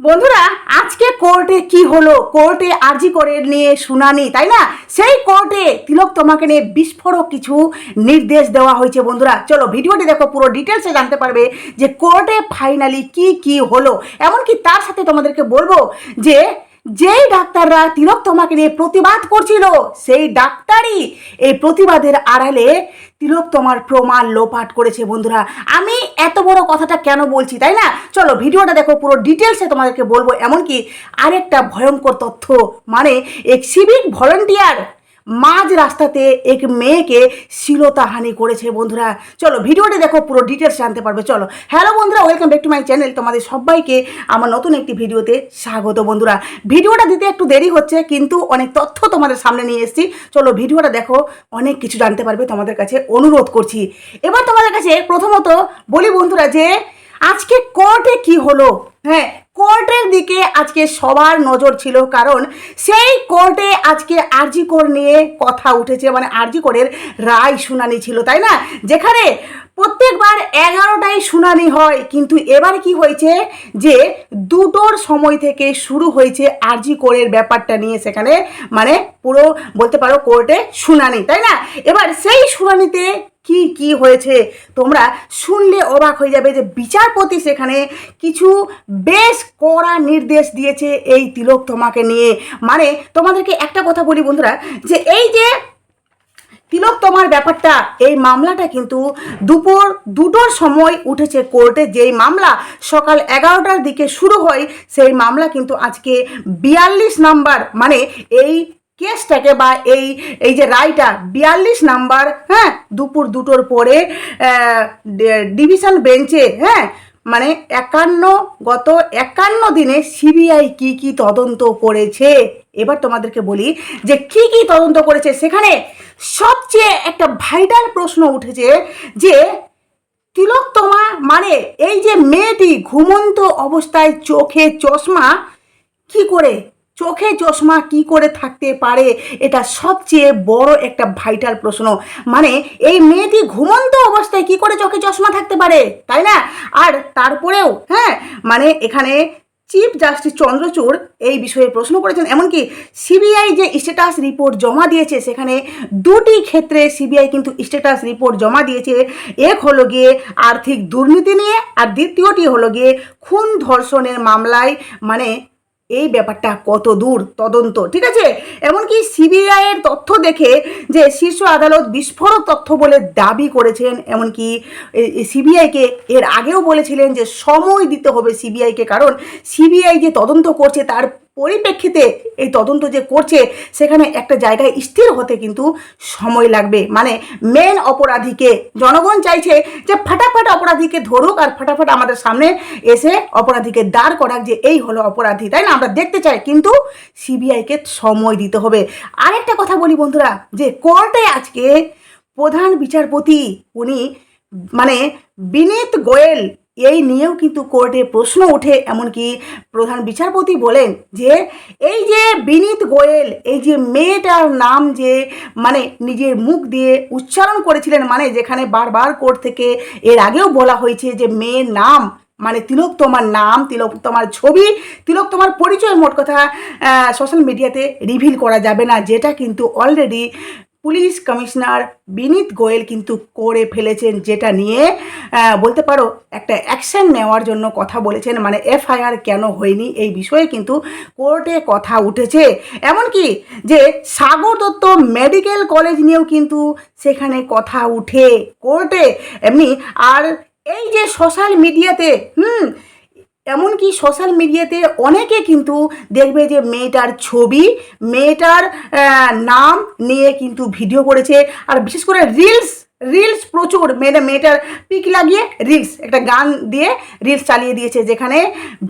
বন্ধুরা, আজকে কোর্টে কি হলো? কোর্টে আর্জি করে নিয়ে শুনানি, তাই না? সেই কোর্টে তিলক তোমাকে নিয়ে বিস্ফোরক কিছু নির্দেশ দেওয়া হয়েছে বন্ধুরা। চলো, ভিডিওটি দেখো, পুরো ডিটেলসে জানতে পারবে যে কোর্টে ফাইনালি কি কি হলো। এমনকি তার সাথে তোমাদেরকে বলব যে যেই ডাক্তাররা তিলক তোমাকে নিয়ে প্রতিবাদ করছিল, সেই ডাক্তারই এই প্রতিবাদের আড়ালে তিলক তোমার প্রমাণ লোপাট করেছে বন্ধুরা। আমি এত বড় কথাটা কেন বলছি, তাই না? চলো ভিডিওটা দেখো, পুরো ডিটেলসে তোমাদেরকে বলব। এমনকি আরেকটা ভয়ঙ্কর তথ্য মানে এক সিভিক ভলেন্টিয়ার মাঝ রাস্তাতে এক মেয়েকে শ্লীলতাহানি করেছে বন্ধুরা। চলো, ভিডিওটি দেখো, পুরো ডিটেলস জানতে পারবে। চলো হ্যালো বন্ধুরা welcome back to my channel তোমাদের সবাইকে আমার নতুন একটি ভিডিওতে স্বাগত বন্ধুরা। ভিডিওটা দিতে একটু দেরি হচ্ছে, কিন্তু অনেক তথ্য তোমাদের সামনে নিয়ে এসেছি। চলো, ভিডিওটা দেখো, অনেক কিছু জানতে পারবে তোমাদের কাছে। অনুরোধ করছি। এবার তোমাদের কাছে প্রথমত বলি বন্ধুরা যে আজকে কোর্টে কি হলো? হ্যাঁ কোর্টের দিকে আজকে সবার নজর ছিল, কারণ সেই কোর্টে আজকে আরজি কোর নিয়ে কথা উঠেছে মানে আরজি কোরের রায় শুনানি ছিল, তাই না? যেখানে প্রত্যেকবার এগারোটায় শুনানি হয়, কিন্তু এবার কি হয়েছে যে দুটোর সময় থেকে শুরু হয়েছে আরজি কোরের ব্যাপারটা নিয়ে সেখানে মানে পুরো বলতে পারো কোর্টে শুনানি, তাই না? এবার সেই শুনানিতে কি কি হয়েছে? তোমরা শুনলে অবাক হয়ে যাবে যে বিচারপতি সেখানে কিছু বেশ কড়া নির্দেশ দিয়েছে এই তিলক তোমাকে নিয়ে। মানে তোমাদেরকে একটা কথা বলি বন্ধুরা, যে এই যে তিলক তোমার ব্যাপারটা, এই মামলাটা কিন্তু দুপুর দুটোর সময় উঠেছে কোর্টে। যেই মামলা সকাল এগারোটার দিকে শুরু হয়, সেই মামলা কিন্তু আজকে বিয়াল্লিশ নাম্বার মানে এই কেসটাকে বা এই এই যে রায়টা বিয়াল্লিশ নাম্বার হ্যাঁ দুপুর দুটোর পরে ডিভিশন বেঞ্চে হ্যাঁ মানে একান্ন, গত একান্ন দিনে সিবিআই কি কি তদন্ত করেছে? এবার তোমাদেরকে বলি যে কি কি তদন্ত করেছে। সেখানে সবচেয়ে একটা ভাইটাল প্রশ্ন উঠেছে যে তিলোত্তমা মানে এই যে মেয়েটি ঘুমন্ত অবস্থায় চোখে চশমা, কি করে চোখে চশমা কি করে থাকতে পারে? এটা সবচেয়ে বড় একটা ভাইটাল প্রশ্ন। মানে এই মেয়েটি ঘুমন্ত অবস্থায় কি করে চোখে চশমা থাকতে পারে? তাই না? আর তারপরেও হ্যাঁ মানে এখানে চিফ জাস্টিস চন্দ্রচূড় এই বিষয়ে প্রশ্ন করেছেন। এমনকি সিবিআই যে স্ট্যাটাস রিপোর্ট জমা দিয়েছে, সেখানে দুটি ক্ষেত্রে সিবিআই কিন্তু স্ট্যাটাস রিপোর্ট জমা দিয়েছে। এক হলো গিয়ে আর্থিক দুর্নীতি নিয়ে, আর দ্বিতীয়টি হলো গিয়ে খুন ধর্ষণের মামলায়। মানে এই ব্যাপারটা কত দূর তদন্ত, ঠিক আছে? এমনকি সিবিআই এর তথ্য দেখে যে শীর্ষ আদালত বিস্ফোরক তথ্য বলে দাবি করেছেন, এমনকি সিবিআইকে এর আগেও বলেছিলেন যে সময় দিতে হবে সিবিআইকে, কারণ সিবিআই যে তদন্ত করছে তার পরিপ্রেক্ষিতে এই তদন্ত যে করছে, সেখানে একটা জায়গায় স্থির হতে কিন্তু সময় লাগবে। মানে মেন অপরাধীকে, জনগণ চাইছে যে ফাটাফাট অপরাধীকে ধরুক আর ফাটাফাট আমাদের সামনে এসে অপরাধীকে দাঁড় করাক যে এই হলো অপরাধী, তাই না? আমরা দেখতে চাই, কিন্তু সিবিআইকে সময় দিতে হবে। আরেকটা কথা বলি বন্ধুরা, যে কোর্টে আজকে প্রধান বিচারপতি, উনি মানে বিনীত গোয়েল এই নিয়েও কিন্তু কোর্টে প্রশ্ন ওঠে, এমনকি প্রধান বিচারপতি বলেন যে এই যে বিনীত গোয়েল, এই যে মেয়েটার নাম যে মানে নিজের মুখ দিয়ে উচ্চারণ করেছিলেন মানে যেখানে বারবার কোর্ট থেকে এর আগেও বলা হয়েছে যে মেয়ের নাম মানে তিলক তোমার নাম, তিলক তোমার ছবি, তিলক তোমার পরিচয়, মোট কথা সোশ্যাল মিডিয়াতে রিভিল করা যাবে না, যেটা কিন্তু already police commissioner Vineet Goyal কিন্তু করে ফেলেছেন যেটা নিয়ে বলতে পারো একটা অ্যাকশন নেওয়ার জন্য কথা বলেছেন মানে এফআইআর কেন হয়নি এই বিষয়ে কিন্তু কোর্টে কথা উঠেছে। এমনকি যে সাগর দত্ত মেডিকেল কলেজ নিয়েও কিন্তু সেখানে কথা উঠে কোর্টে। এমনি আর এই যে সোশ্যাল মিডিয়াতে, হুম এমনকি সোশ্যাল মিডিয়াতে অনেকে কিন্তু দেখবে যে মেয়েটার ছবি, মেয়েটার নাম নিয়ে কিন্তু ভিডিও করেছে। আর বিশেষ করে রিলস রিলস প্রচুর। মেয়েটা, মেয়েটার পিক লাগিয়ে রিলস একটা গান দিয়ে রিলস চালিয়ে দিয়েছে, যেখানে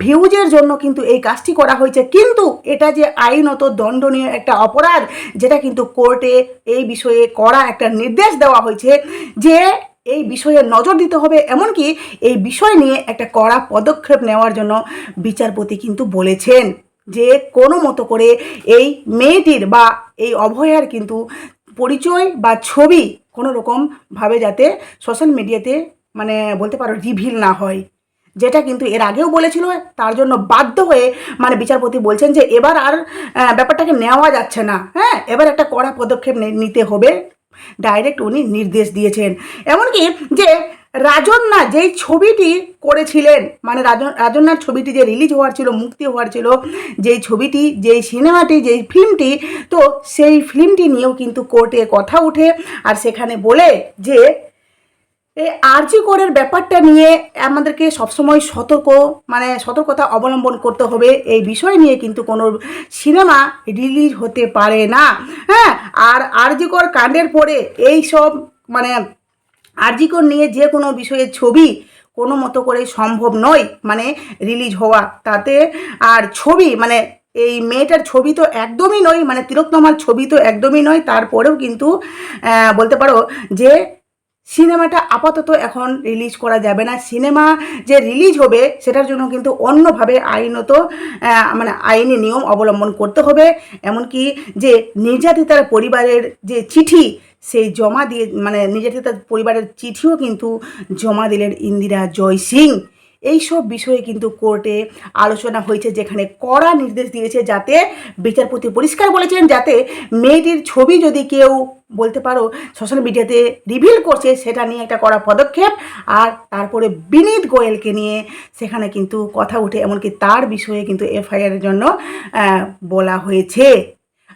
ভিউজের জন্য কিন্তু এই কাজটি করা হয়েছে। কিন্তু এটা যে আইনত দণ্ডনীয় একটা অপরাধ, যেটা কিন্তু কোর্টে এই বিষয়ে করা একটা নির্দেশ দেওয়া হয়েছে যে এই বিষয়ে নজর দিতে হবে, এমনকি এই বিষয় নিয়ে একটা কড়া পদক্ষেপ নেওয়ার জন্য বিচারপতি কিন্তু বলেছেন যে কোনো মতো করে এই মেয়েটির বা এই অভয়ার কিন্তু পরিচয় বা ছবি কোনো রকমভাবে যাতে সোশ্যাল মিডিয়াতে মানে বলতে পারো রিভিল না হয়। যেটা কিন্তু এর আগেও বলেছিল, তার জন্য বাধ্য হয়ে মানে বিচারপতি বলছেন যে এবার আর ব্যাপারটাকে নেওয়া যাচ্ছে না। হ্যাঁ এবার একটা কড়া পদক্ষেপ নিতে হবে। ডাইরেক্ট উনি নির্দেশ দিয়েছেন। এমনকি যে রাজন্না যেই ছবিটি করেছিলেন মানে রাজন্নার ছবিটি যে রিলিজ হওয়ার ছিল, মুক্তি হওয়ার ছিল, যেই ছবিটি, যেই সিনেমাটি, যেই ফিল্মটি তো সেই ফিল্মটি নিয়েও কিন্তু কোর্টে কথা উঠে আর সেখানে বলে যে এই আরজি করের ব্যাপারটা নিয়ে আমাদেরকে সবসময় সতর্ক মানে সতর্কতা অবলম্বন করতে হবে। এই বিষয় নিয়ে কিন্তু কোনো সিনেমা রিলিজ হতে পারে না। হ্যাঁ আর আরজি কর কাণ্ডের পরে এই সব মানে আরজি কর নিয়ে যে কোনো বিষয়ের ছবি কোনো মতো করে সম্ভব নয় মানে রিলিজ হওয়া। তাতে আর ছবি মানে এই মেয়েটার ছবি তো একদমই নয় মানে তিলোত্তমার ছবি তো একদমই নয়। তারপরেও কিন্তু বলতে পারো যে সিনেমাটা আপাতত এখন রিলিজ করা যাবে না। সিনেমা যে রিলিজ হবে, সেটার জন্য কিন্তু অন্যভাবে আইনত মানে আইনি নিয়ম অবলম্বন করতে হবে। এমনকি যে নির্যাতিতার পরিবারের যে চিঠি, সেই জমা দিয়ে মানে নির্যাতিতার পরিবারের চিঠিও কিন্তু জমা দিলেন ইন্দিরা জয় সিং। এইসব বিষয়ে কিন্তু কোর্টে আলোচনা হয়েছে যেখানে কড়া নির্দেশ দিয়েছে যাতে বিচারপতি পরিষ্কার বলেছেন যাতে মেয়েটির ছবি যদি কেউ, বলতে পারো সোশ্যাল মিডিয়াতে রিভিল করছে, সেটা নিয়ে একটা কড়া পদক্ষেপ। আর তারপরে বিনীত গোয়েলকে নিয়ে সেখানে কিন্তু কথা উঠে এমনকি তার বিষয়ে কিন্তু এফআইআরের জন্য বলা হয়েছে।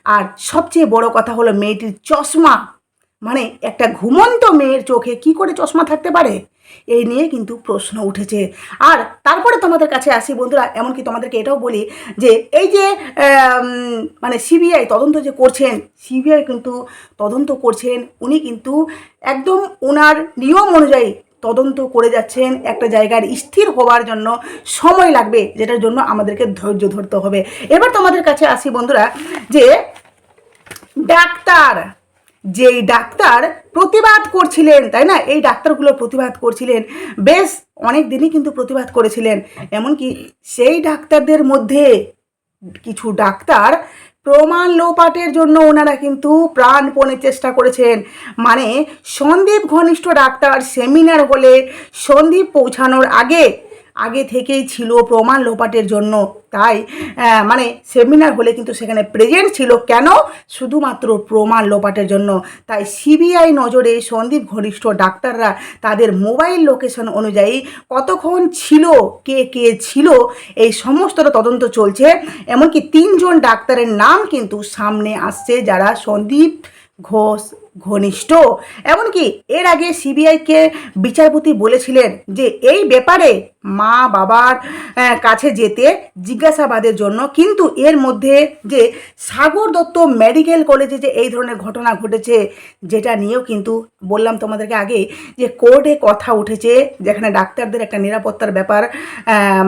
আর সবচেয়ে বড় কথা হলো মেয়েটির চশমা। মানে একটা ঘুমন্ত মেয়ের চোখে কি করে চশমা থাকতে পারে? এই নিয়ে কিন্তু প্রশ্ন উঠেছে। আর তারপরে তোমাদের কাছে আসি বন্ধুরা, এমনকি তোমাদেরকে এটাও বলি যে এই যে মানে সিবিআই তদন্ত যে করছেন সিবিআই কিন্তু তদন্ত করছেন, উনি কিন্তু একদম ওনার নিয়ম অনুযায়ী তদন্ত করে যাচ্ছেন একটা জায়গার স্থির হওয়ার জন্য সময় লাগবে, যেটার জন্য আমাদেরকে ধৈর্য ধরতে হবে। এবার তোমাদের কাছে আসি বন্ধুরা যে ডাক্তার যেই ডাক্তার প্রতিবাদ করছিলেন, তাই না? এই ডাক্তারগুলো প্রতিবাদ করছিলেন। বেশ অনেক দিনই কিন্তু প্রতিবাদ করেছিলেন। এমনকি সেই ডাক্তারদের মধ্যে কিছু ডাক্তার প্রমাণ লোপাটের জন্য ওনারা কিন্তু প্রাণপণে চেষ্টা করেছেন। মানে সন্দীপ ঘনিষ্ঠ ডাক্তার সেমিনার হলে সন্দীপ পৌঁছানোর আগে আগে থেকেই ছিল প্রমাণ লোপাটের জন্য। তাই মানে সেমিনার হলে কিন্তু সেখানে প্রেজেন্ট ছিল কেন? শুধুমাত্র প্রমাণ লোপাটের জন্য। তাই সিবিআই নজরে সন্দীপ ঘনিষ্ঠ ডাক্তাররা তাদের মোবাইল লোকেশন অনুযায়ী কতক্ষণ ছিল, কে কে ছিল, এই সমস্তটা তদন্ত চলছে। এমনকি তিনজন ডাক্তারের নাম কিন্তু সামনে আসছে যারা সন্দীপ ঘোষ, ঘনিষ্ঠ। এমনকি এর আগে সিবিআইকে বিচারপতি বলেছিলেন যে এই ব্যাপারে মা বাবার কাছে যেতে জিজ্ঞাসাবাদের জন্য। কিন্তু এর মধ্যে যে সাগর দত্ত মেডিকেল কলেজে যে এই ধরনের ঘটনা ঘটেছে, যেটা নিয়েও কিন্তু বললাম তোমাদেরকে আগে যে কোর্টে কথা উঠেছে, যেখানে ডাক্তারদের একটা নিরাপত্তার ব্যাপার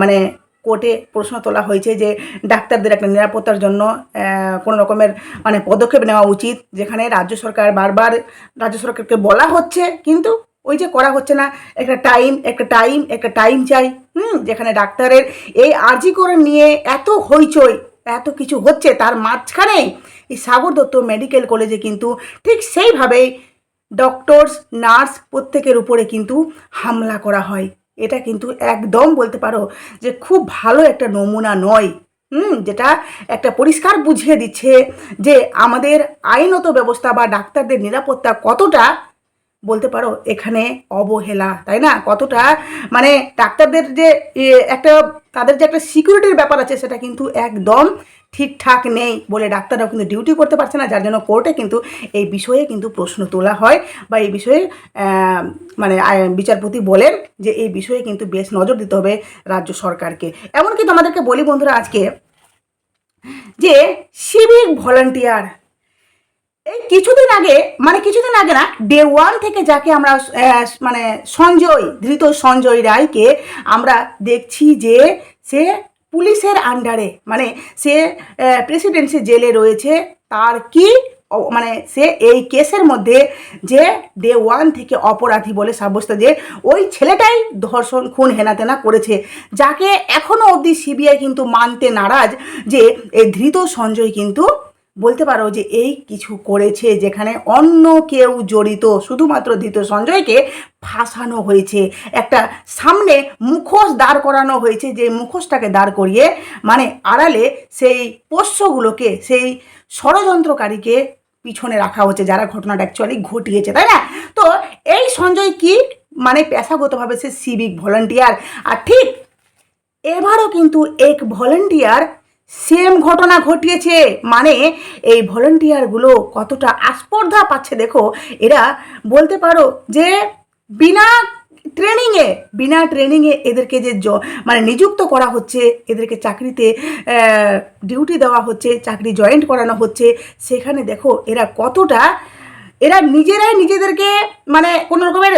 মানে কোর্টে প্রশ্ন তোলা হয়েছে যে ডাক্তারদের একটা নিরাপত্তার জন্য কোনো রকমের মানে পদক্ষেপ নেওয়া উচিত, যেখানে রাজ্য সরকার বারবার রাজ্য সরকারকে বলা হচ্ছে, কিন্তু ওই যে করা হচ্ছে না, একটা টাইম একটা টাইম একটা টাইম চাই, হুম, যেখানে ডাক্তারের এই আর্জি করে নিয়ে এত হইচই, এত কিছু হচ্ছে, তার মাঝখানে এই সাগর দত্ত মেডিকেল কলেজে কিন্তু ঠিক সেইভাবেই ডক্টরস নার্স প্রত্যেকের উপরে কিন্তু হামলা করা হয়। এটা কিন্তু একদম বলতে পারো যে খুব ভালো একটা নমুনা নয়। হুম, যেটা একটা পরিষ্কার বুঝিয়ে দিচ্ছে যে আমাদের আইনত ব্যবস্থা বা ডাক্তারদের নিরাপত্তা কতটা বলতে পারো, এখানে অবহেলা, তাই না? কতটা মানে ডাক্তারদের যে একটা, তাদের যে একটা সিকিউরিটির ব্যাপার আছে, সেটা কিন্তু একদম ঠিকঠাক নেই বলে ডাক্তাররাও কিন্তু ডিউটি করতে পারছে না, যার জন্য কোর্টে কিন্তু এই বিষয়ে কিন্তু প্রশ্ন তোলা হয় বা এই বিষয়ে মানে বিচারপতি বলেন যে এই বিষয়ে কিন্তু বেশ নজর দিতে হবে রাজ্য সরকারকে। এমনকি তোমাদেরকে বলি বন্ধুরা আজকে যে, সিভিক ভলান্টিয়ার এই কিছুদিন আগে মানে কিছুদিন আগে না ডে ওয়ান থেকে যাকে আমরা মানে সঞ্জয়, ধৃত সঞ্জয় রায়কে আমরা দেখছি যে সে পুলিশের আন্ডারে মানে সে প্রেসিডেন্সি জেলে রয়েছে, তার কি মানে সে এই কেসের মধ্যে যে ডে ওয়ান থেকে অপরাধী বলে সাব্যস্ত, যে ওই ছেলেটাই ধর্ষণ, খুন, হেনাতেনা করেছে, যাকে এখনও অবধি সিবিআই কিন্তু মানতে নারাজ যে এই ধৃত সঞ্জয় কিন্তু বলতে পারো যে এই কিছু করেছে যেখানে অন্য কেউ জড়িত, শুধুমাত্র দ্বিতীয় সঞ্জয়কে ফাঁসানো হয়েছে। একটা সামনে মুখোশ দাঁড় করানো হয়েছে যে মুখোশটাকে দাঁড় করিয়ে মানে আড়ালে সেই পোষ্যগুলোকে, সেই ষড়যন্ত্রকারীকে পিছনে রাখা হচ্ছে যারা ঘটনাটা অ্যাকচুয়ালি ঘটিয়েছে, তাই না? তো এই সঞ্জয় কি? মানে পেশাগতভাবে সে সিভিক ভলান্টিয়ার আর ঠিক এবারও কিন্তু এক ভলেন্টিয়ার সেম ঘটনা ঘটিয়েছে। মানে এই ভলেন্টিয়ারগুলো কতটা আস্পর্ধা পাচ্ছে দেখো। এরা বলতে পারো যে বিনা ট্রেনিংয়ে বিনা ট্রেনিংয়ে এদেরকে যে মানে নিযুক্ত করা হচ্ছে, এদেরকে চাকরিতে ডিউটি দেওয়া হচ্ছে, চাকরি জয়েন্ট করানো হচ্ছে, সেখানে দেখো এরা কতটা, এরা নিজেরাই নিজেদেরকে মানে কোনো রকমের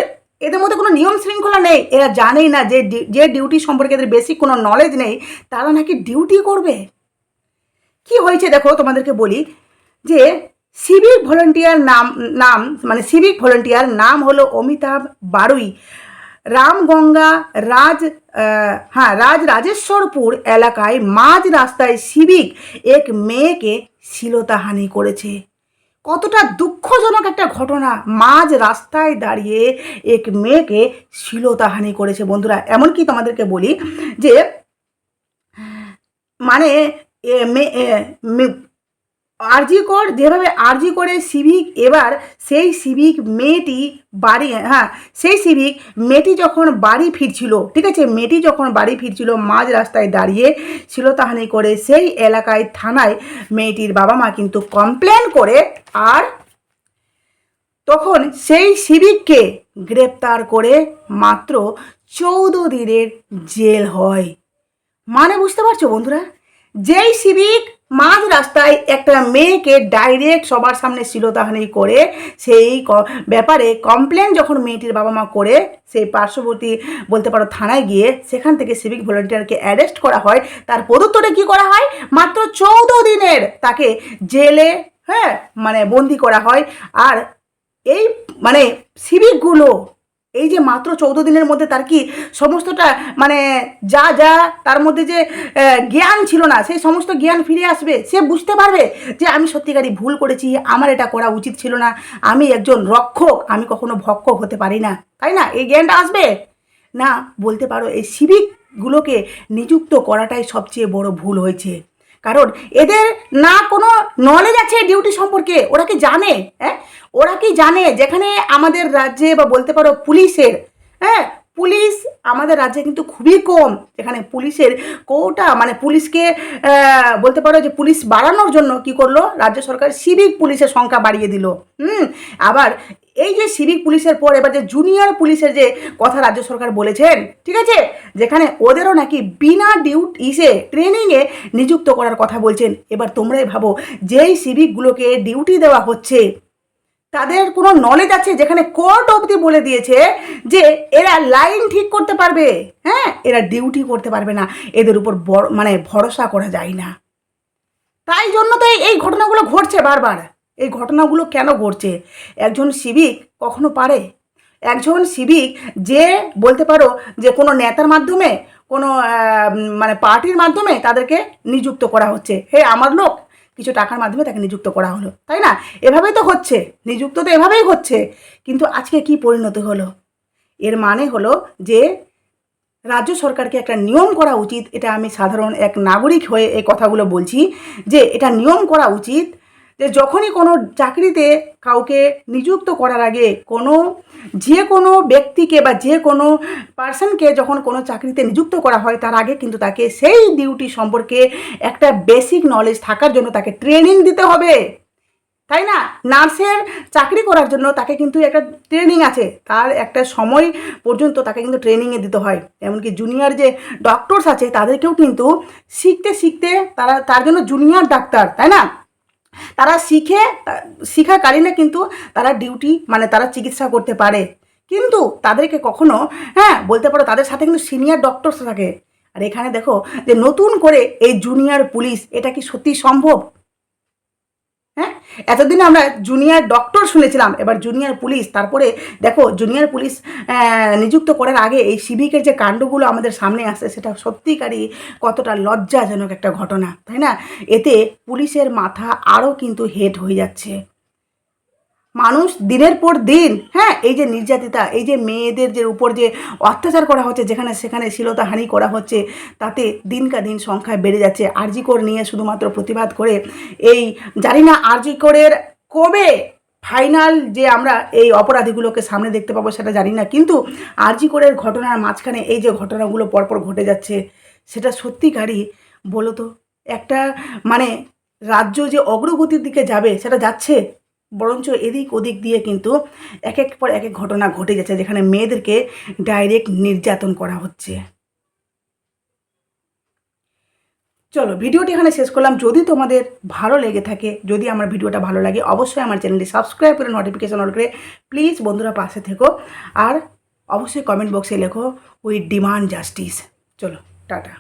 এদের মধ্যে কোনো নিয়ম শৃঙ্খলা নেই। এরা জানেই না যে যে ডিউটি সম্পর্কে এদের বেসিক কোনো নলেজ নেই, তারা নাকি ডিউটি করবে? কি হয়েছে দেখো, তোমাদেরকে বলি যে সিভিক ভলেন্টিয়ার নাম নাম মানে সিভিক ভলেন্টিয়ার নাম হলো অমিতাভ বারুই। রামগঙ্গা রাজ হ্যাঁ রাজ রাজেশ্বরপুর এলাকায় মাঝ রাস্তায় সিভিক এক মেয়েকে শ্লীলতাহানি করেছে। কতটা দুঃখজনক একটা ঘটনা। মাঝ রাস্তায় দাঁড়িয়ে এক মেয়েকে শ্লীলতাহানি করেছে। বন্ধুরা, এমনকি তোমাদেরকে বলি যে মানে আরজি কর, যেভাবে আরজি করে সিভিক, এবার সেই সিভিক মেয়েটি বাড়ি হ্যাঁ সেই সিভিক মেয়েটি যখন বাড়ি ফিরছিল, ঠিক আছে, মেয়েটি যখন বাড়ি ফিরছিল, মাঝ রাস্তায় দাঁড়িয়ে শিলতাহানি করে সেই এলাকায়, থানায় মেয়েটির বাবা মা কিন্তু কমপ্লেন করে আর তখন সেই সিভিককে গ্রেপ্তার করে মাত্র চৌদ্দ দিনের জেল হয়। মানে বুঝতে পারছ বন্ধুরা? যেই সিভিক মাঝ রাস্তায় একটা মেয়েকে ডাইরেক্ট সবার সামনে শিলতাহানি করে, সেই ব্যাপারে কমপ্লেন যখন মেয়েটির বাবা মা করে, সেই পার্শ্ববর্তী বলতে পারো থানায় গিয়ে সেখান থেকে সিভিক ভলেন্টিয়ারকে অ্যারেস্ট করা হয়। তার পদুত্তরে কি করা হয়? মাত্র চৌদ্দ দিনের তাকে জেলে হ্যাঁ মানে বন্দি করা হয়। আর এই মানে সিভিকগুলো এই যে মাত্র চৌদ্দ দিনের মধ্যে তার কি সমস্তটা মানে যা যা তার মধ্যে যে জ্ঞান ছিল না, সেই সমস্ত জ্ঞান ফিরে আসবে, সে বুঝতে পারবে যে আমি সত্যিকারই ভুল করেছি, আমার এটা করা উচিত ছিল না, আমি একজন রক্ষক, আমি কখনো ভক্ষক হতে পারি না। তাই না? এই জ্ঞানটা আসবে? না, বলতে পারো এই সিভিকগুলোকে নিযুক্ত করাটাই সবচেয়ে বড় ভুল হয়েছে। কারণ এদের না কোনো নলেজ আছে ডিউটি সম্পর্কে, ওরা কি জানে? হ্যাঁ? ওরা কি জানে যেখানে আমাদের রাজ্যে বা বলতে পারো পুলিশের হ্যাঁ? পুলিশ আমাদের রাজ্যে কিন্তু খুবই কম এখানে পুলিশের কোটা মানে পুলিশকে বলতে পারো যে পুলিশ বাড়ানোর জন্য কি করল? রাজ্য সরকার সিভিক পুলিশের সংখ্যা বাড়িয়ে দিল। হুম? আবার এই যে সিভিক পুলিশের পর, এবার যে জুনিয়র পুলিশের যে কথা রাজ্য সরকার বলেছেন, ঠিক আছে? যেখানে ওদেরও নাকি বিনা ডিউট ইসে ট্রেনিংয়ে নিযুক্ত করার কথা বলছেন। এবার তোমরাই ভাবো, যেই সিভিকগুলোকে ডিউটি দেওয়া হচ্ছে, তাদের কোনো নলেজ আছে? যেখানে কোর্ট অবধি বলে দিয়েছে যে এরা লাইন ঠিক করতে পারবে। হ্যাঁ এরা ডিউটি করতে পারবে না। এদের উপর মানে ভরসা করা যায় না। তাই জন্য তো এই ঘটনাগুলো ঘটছে বারবার। এই ঘটনাগুলো কেন ঘটছে? একজন সিভিক কখনো পারে? একজন সিভিক যে বলতে পারো যে কোনো নেতার মাধ্যমে, কোনো মানে পার্টির মাধ্যমে তাদেরকে নিযুক্ত করা হচ্ছে। হে, আমার লোক! কিছু টাকার মাধ্যমে তাকে নিযুক্ত করা হলো। তাই না? এভাবেই তো হচ্ছে। নিযুক্ত তো এভাবেই হচ্ছে। কিন্তু আজকে কি পরিণত হলো? এর মানে হলো যে রাজ্য সরকারকে একটা নিয়ম করা উচিত। এটা আমি সাধারণ এক নাগরিক হয়ে এই কথাগুলো বলছি যে এটা নিয়ম করা উচিত যে যখনই কোনো চাকরিতে কাউকে নিযুক্ত করার আগে কোনো, যে কোনো ব্যক্তিকে বা যে কোনো পার্সনকে যখন কোনো চাকরিতে নিযুক্ত করা হয়, তার আগে কিন্তু তাকে সেই ডিউটি সম্পর্কে একটা বেসিক নলেজ থাকার জন্য তাকে ট্রেনিং দিতে হবে। তাই না? নার্সের চাকরি করার জন্য তাকে কিন্তু একটা ট্রেনিং আছে। তার একটা সময় পর্যন্ত তাকে কিন্তু ট্রেনিংয়ে দিতে হয়। এমনকি জুনিয়র যে ডক্টরস আছে, তাদেরকেও কিন্তু শিখতে শিখতে তারা, তার জন্য জুনিয়র ডাক্তার, তাই না? তারা শিখে, শিখাকালীনে কিন্তু তারা ডিউটি মানে তারা চিকিৎসা করতে পারে। কিন্তু তাদেরকে কখনো হ্যাঁ বলতে পারো তাদের সাথে কিন্তু সিনিয়র ডক্টরস থাকে। আর এখানে দেখো যে নতুন করে এই জুনিয়র পুলিশ এটা কি সত্যি সম্ভব? হ্যাঁ? এতদিন আমরা জুনিয়র ডক্টর শুনেছিলাম, এবার জুনিয়র পুলিশ তারপরে দেখো জুনিয়র পুলিশ নিযুক্ত করার আগে এই সিভিকের যে কাণ্ডগুলো আমাদের সামনে আসে, সেটা সত্যিকারই কতটা লজ্জাজনক একটা ঘটনা, তাই না? এতে পুলিশের মাথা আরও কিন্তু হেট হয়ে যাচ্ছে। মানুষ দিনের পর দিন হ্যাঁ এই যে নির্যাতিতা, এই যে মেয়েদের যে উপর যে অত্যাচার করা হচ্ছে, যেখানে সেখানে শ্লীলতাহানি করা হচ্ছে, তাতে দিনকা দিন সংখ্যায় বেড়ে যাচ্ছে। আরজিকর নিয়ে শুধুমাত্র প্রতিবাদ করে এই জানি না আরজিকরের কবে ফাইনাল যে আমরা এই অপরাধীগুলোকে সামনে দেখতে পাবো সেটা জানি না কিন্তু আরজিকরের ঘটনার মাঝখানে এই যে ঘটনাগুলো পরপর ঘটে যাচ্ছে, সেটা সত্যিকারই বলো তো একটা মানে রাজ্য যে অগ্রগতির দিকে যাবে, সেটা যাচ্ছে? বরঞ্চ এদিক ওদিক দিয়ে কিন্তু এক এক পর এক এক ঘটনা ঘটে যাচ্ছে, যেখানে মেয়েদেরকে ডাইরেক্ট নির্যাতন করা হচ্ছে। চলো, ভিডিওটি এখানে শেষ করলাম। যদি তোমাদের ভালো লেগে থাকে, যদি আমার ভিডিওটা ভালো লাগে, অবশ্যই আমার চ্যানেলটি সাবস্ক্রাইব করে নোটিফিকেশন অন করে প্লিজ বন্ধুরা পাশে থেকো। আর অবশ্যই কমেন্ট বক্সে লেখো উই ডিমান্ড জাস্টিস চলো, টাটা।